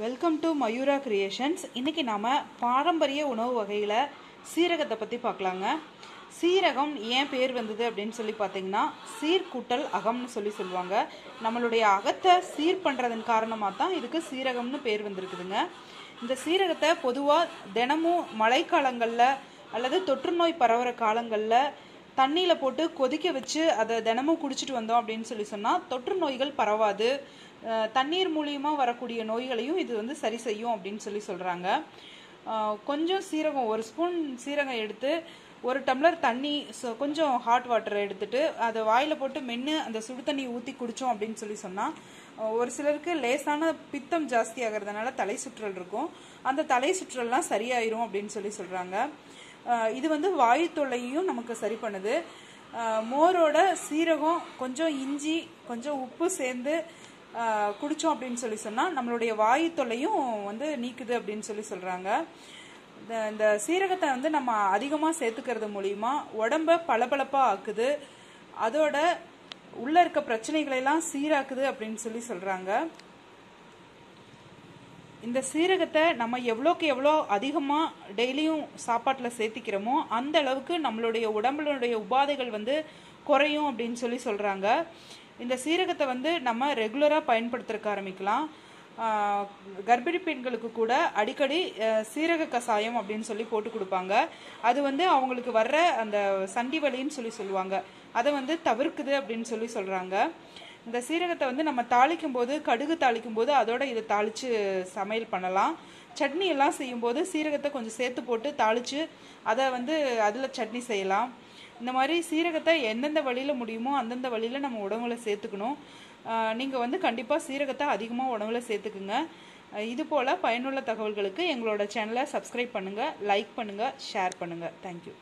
Welcome to Mayura creations இன்றைக்கி நாம் பாரம்பரிய உணவு வகையில் சீரகத்தை பற்றி பார்க்கலாங்க. சீரகம் ஏன் பேர் வந்தது அப்படின்னு சொல்லி பார்த்தீங்கன்னா சீர்கூட்டல் அகம்னு சொல்லி சொல்லுவாங்க. நம்மளுடைய அகத்தை சீர் பண்ணுறதன் காரணமாக தான் இதுக்கு சீரகம்னு பேர் வந்திருக்குதுங்க. இந்த சீரகத்தை பொதுவாக தினமும் மழைக்காலங்களில் அல்லது தொற்றுநோய் பரவுகிற காலங்களில் தண்ணியில் போட்டு கொதிக்க வச்சு அதை தினமும் குடிச்சிட்டு வந்தோம் அப்படின்னு சொல்லி சொன்னால் தொற்று நோய்கள் பரவாது. தண்ணீர் மூலியமாக வரக்கூடிய நோய்களையும் இது வந்து சரி செய்யும் அப்படின்னு சொல்லி சொல்கிறாங்க கொஞ்சம் சீரகம் ஒரு ஸ்பூன் சீரகம் எடுத்து ஒரு டம்ளர் தண்ணி கொஞ்சம் ஹாட் வாட்டரை எடுத்துட்டு அதை வாயில் போட்டு மென்று அந்த சுடு தண்ணி ஊற்றி குடித்தோம் அப்படின்னு சொல்லி சொன்னால் ஒரு சிலருக்கு லேசான பித்தம் ஜாஸ்தி ஆகிறதுனால தலை சுற்றல் இருக்கும். அந்த தலை சுற்றல்லாம் சரியாயிரும் அப்படின்னு சொல்லி சொல்கிறாங்க இது வந்து வாயு தொல்லையும் நமக்கு சரி பண்ணுது. மோரோட சீரகம் கொஞ்சம் இஞ்சி கொஞ்சம் உப்பு சேர்ந்து குடித்தோம் அப்படின்னு சொல்லி சொன்னால் நம்மளுடைய வாயு தொல்லையும் வந்து நீக்குது அப்படின்னு சொல்லி சொல்கிறாங்க இந்த இந்த சீரகத்தை வந்து நம்ம அதிகமாக சேர்த்துக்கிறது மூலிமா உடம்ப பளபளப்பாக ஆக்குது. அதோட உள்ளே இருக்க பிரச்சனைகளை எல்லாம் சீராக்குது அப்படின்னு சொல்லி சொல்கிறாங்க இந்த சீரகத்தை நம்ம எவ்வளோக்கு எவ்வளோ அதிகமாக டெய்லியும் சாப்பாட்டில் சேர்த்திக்கிறோமோ அந்த அளவுக்கு நம்மளுடைய உடம்புடைய உபாதைகள் வந்து குறையும் அப்படின்னு சொல்லி சொல்கிறாங்க இந்த சீரகத்தை வந்து நம்ம ரெகுலராக பயன்படுத்துறக்க ஆரம்பிக்கலாம். கர்ப்பிணி பெண்களுக்கு கூட அடிக்கடி சீரக கசாயம் அப்படின்னு சொல்லி போட்டு கொடுப்பாங்க. அது வந்து அவங்களுக்கு வர்ற அந்த சண்டி வலின்னு சொல்லி சொல்லுவாங்க. அதை வந்து தவிர்க்குது அப்படின்னு சொல்லி சொல்கிறாங்க இந்த சீரகத்தை வந்து நம்ம தாளிக்கும் போது கடுகு தாளிக்கும் போது அதோட இதை தாளித்து சமையல் பண்ணலாம். சட்னி எல்லாம் செய்யும்போது சீரகத்தை கொஞ்சம் சேர்த்து போட்டு தாளித்து அதை வந்து அதில் சட்னி செய்யலாம். இந்த மாதிரி சீரகத்தை எந்தெந்த வழியில் முடியுமோ அந்தந்த வழியில் நம்ம உணவுல சேர்த்துக்கணும். நீங்கள் வந்து கண்டிப்பாக சீரகத்தை அதிகமாக உணவுல சேர்த்துக்குங்க. இது போல் பயனுள்ள தகவல்களுக்கு எங்களோட சேனலை சப்ஸ்கிரைப் பண்ணுங்கள் லைக் பண்ணுங்கள் ஷேர் பண்ணுங்கள் தேங்க்யூ